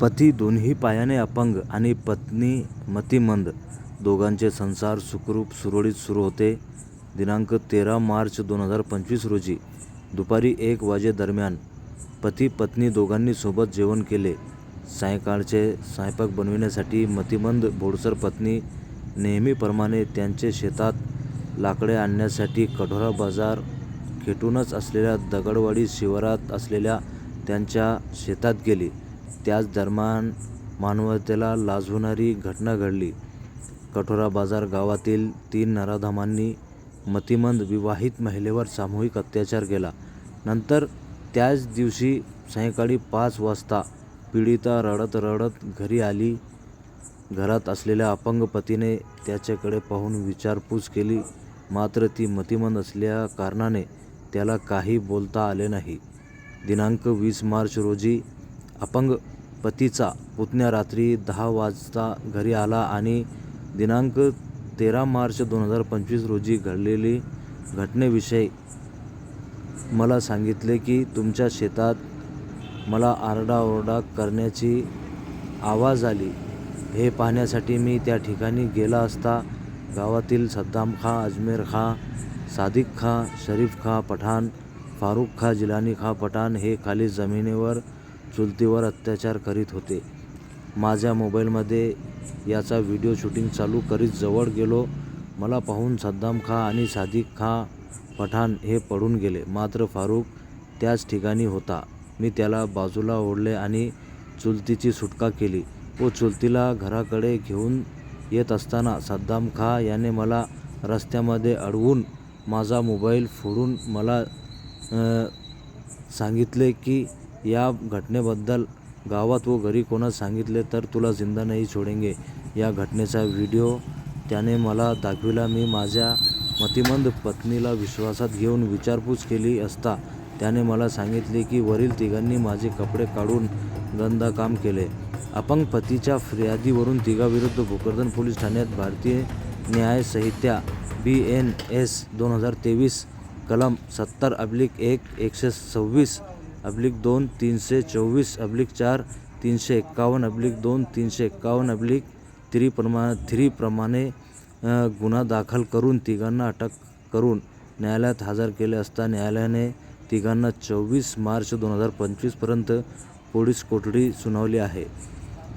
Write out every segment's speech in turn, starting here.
पती दोन्ही पायाने अपंग आणि पत्नी मतिमंद. दोघांचे संसार सुखरूप सुरळीत सुरू होते. दिनांक तेरा मार्च दोन हजार पंचवीस रोजी दुपारी एक वाजेदरम्यान पती पत्नी दोघांनी सोबत जेवण केले. सायंकाळचे स्वयंपाक बनविण्यासाठी मतिमंद बोडसर पत्नी नेहमीप्रमाणे त्यांचे शेतात लाकडे आणण्यासाठी कठोरा बाजार खेटूनच असलेल्या दगडवाडी शिवारात असलेल्या त्यांच्या शेतात गेली. त्याच दरम्यान मानवतेला लाजवणारी घटना घडली. कठोरा बाजार गावातील तीन नराधमांनी मतिमंद विवाहित महिलेवर सामूहिक अत्याचार केला. नंतर त्याच दिवशी सायंकाळी पाच वाजता पीडिता रडत रडत घरी आली. घरात असलेल्या अपंग पतीने त्याच्याकडे पाहून विचारपूस केली. मात्र ती मतिमंद असल्या कारणाने त्याला काही बोलता आले नाही. दिनांक वीस मार्च रोजी अपंग पतीचा पुतण्या रात्री दहा वाजता घरी आला आणि दिनांक तेरा मार्च दोन हजार पंचवीस रोजी घडलेली घटनेविषयी मला सांगितले की तुमच्या शेतात मला आरडाओरडा करण्याची आवाज आली. हे पाहण्यासाठी मी त्या ठिकाणी गेला असता गावातील सद्दाम खा अजमेर खा सादिक खा शरीफ खा पठाण फारुख खा जिलानी खा पठाण हे खाली जमिनीवर चुलतीवर अत्याचार करीत होते. माझ्या मोबाईलमध्ये याचा व्हिडिओ शूटिंग चालू करीत जवळ गेलो. मला पाहून सद्दाम खा आणि सादिक खा पठाण हे पडून गेले. मात्र फारूक त्याच ठिकाणी होता. मी त्याला बाजूला ओढले आणि चुलतीची सुटका केली. व चुलतीला घराकडे घेऊन येत असताना सद्दाम खा याने मला रस्त्यामध्ये अडवून माझा मोबाईल फोडून मला सांगितले की या घटनेबद्दल गावात व घरी कोणास सांगितले तर तुला जिंदा नाही सोडेंगे. या घटनेचा व्हिडिओ त्याने मला दाखविला. मी माझ्या मतिमंद पत्नीला विश्वासात घेऊन विचारपूस केली असता त्याने मला सांगितले की वरील तिघांनी माझे कपडे काढून गंदा काम केले. अपंग पतीच्या फिर्यादीवरून तिघाविरुद्ध भोकरदन पोलीस ठाण्यात भारतीय न्याय संहिता बी एन एस दोन हजार तेवीस कलम सत्तर अब्लिक एक एकशे सव्वीस अब्लिक दोन तीनशे चोवीस अब्लिक चार तीनशे एक्कावन्न अब्लिक दोन तीनशे एक्कावन्न अब्लिक थ्री प्रमा थ्री प्रमाणे गुन्हा दाखल करून तिघांना अटक करून न्यायालयात हजर केले असता न्यायालयाने तिघांना चोवीस मार्च दोन हजार पंचवीसपर्यंत पोलीस कोठडी सुनावली आहे.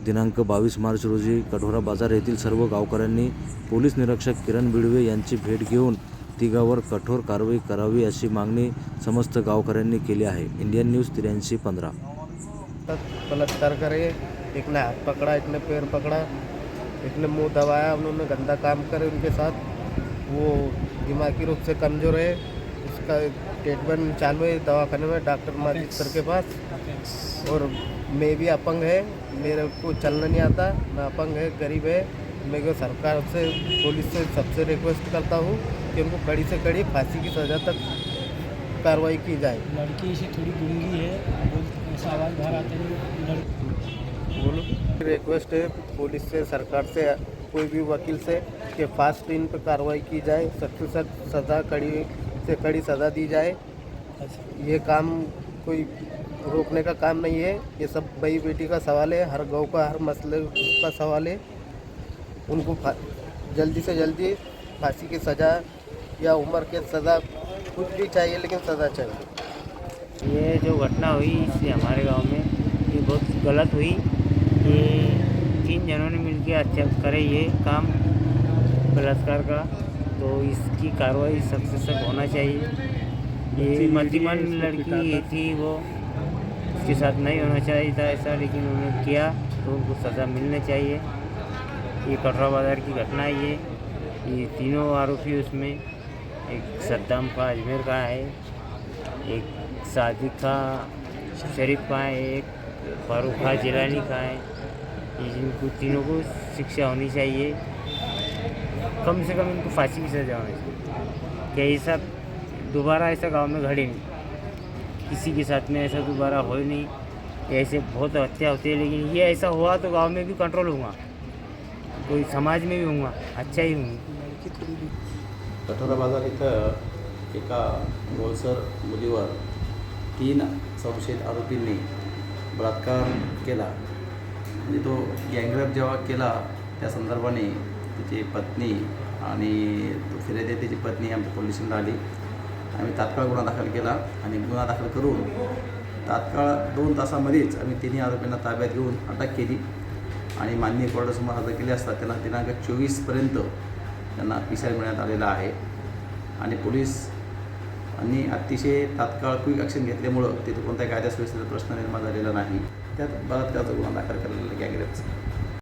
दिनांक बावीस मार्च रोजी कठोरा बाजार येथील सर्व गावकऱ्यांनी पोलीस निरीक्षक किरण बिडवे यांची भेट घेऊन तिघावर कठोर कारवाई करावी अशी मागणी समस्त गावकऱ्यांनी केली आहे. इंडियन न्यूज़ त्र्याऐंशी पंधरा. तक बलात्कार करे एक ने हाथ पकड़ा एक ने पैर पकड़ा एक ने मुँह दबाया, उन्होंने गंदा काम करे उनके साथ। वो दिमागी रूप से कमज़ोर है। उसका ट्रीटमेंट चालू है दवाखाने में डॉक्टर माजिद सर के पास। और मैं भी अपंग है। मेरे को चलना नहीं आता। मैं अपंग है, गरीब है। मैं को सरकार से पुलिस से सबसे रिक्वेस्ट करता हूँ कि उनको कड़ी से कड़ी फांसी की सज़ा तक कार्रवाई की जाए। लड़की से थोड़ी गूँगी है ऐसा आवाज़ बाहर आता नहीं बोलो। रिक्वेस्ट है पुलिस से सरकार से कोई भी वकील से कि फास्ट इन पर कार्रवाई की जाए सख्त से सख्त सज़ा कड़ी से कड़ी सज़ा दी जाए। ये काम कोई रोकने का काम नहीं है ये सब भाई बेटी का सवाल है हर गाँव का हर मसले का सवाल है। उनको जल्दी से जल्दी फांसी की सज़ा या उम्र के सज़ा कुछ भी चाहिए लेकिन सज़ा चाहिए। ये जो घटना हुई इससे हमारे गाँव में ये बहुत गलत हुई ये तीन जनों ने मिलकर अच्छा करे ये काम बलात्कार का तो इसकी कार्रवाई सबसे सब होना चाहिए। ये मतिमन लड़की ये थी वो उसके साथ नहीं होना चाहिए था ऐसा लेकिन उन्होंने किया तो उनको सज़ा मिलनी चाहिए। ये कटरा बाज़ार की घटना है ये। ये तीनों आरोपी उसमें, एक सद्दाम का, अजमेर का है, एक सादिक का, शरीफ का है, एक फारूक का, जिलानी का है। ये इनको तीनों को शिक्षा होनी चाहिए। कम से कम इनको फांसी की सज़ा होनी चाहिए। कि ऐसा दोबारा ऐसा गाँव में घड़े नहीं? किसी के साथ में ऐसा दोबारा हो नहीं। ऐसे बहुत हत्या होती है, लेकिन ये ऐसा हुआ तो गाँव में भी कंट्रोल होगा। कोई समाज में भी होगा अच्छा ही हूँ। कठोरा बाजार इथं एका गोलसर मुलीवर तीन संशयित आरोपींनी बलात्कार केला. म्हणजे तो गँगरेप जेव्हा केला त्या संदर्भाने त्याची पत्नी आणि तो फिर्यादी त्याची पत्नी आमच्या पोलीस स्टेशनला आली. आम्ही तात्काळ गुन्हा दाखल केला आणि गुन्हा दाखल करून तात्काळ दोन तासामध्येच आम्ही तिन्ही आरोपींना ताब्यात घेऊन अटक केली. आणि माननीय कोर्टासमोर हजर केले असता त्यांना दिनांक चोवीसपर्यंत त्यांना पिसाय मिळण्यात आलेला आहे. आणि पोलीस आणि अतिशय तात्काळ क्विक ॲक्शन घेतल्यामुळं तिथे कोणत्याही कायदा सुव्यवस्थेचा प्रश्न निर्माण झालेला नाही. त्यात बलात्काराचा गुन्हा दाखल केलेला गँगरेपचा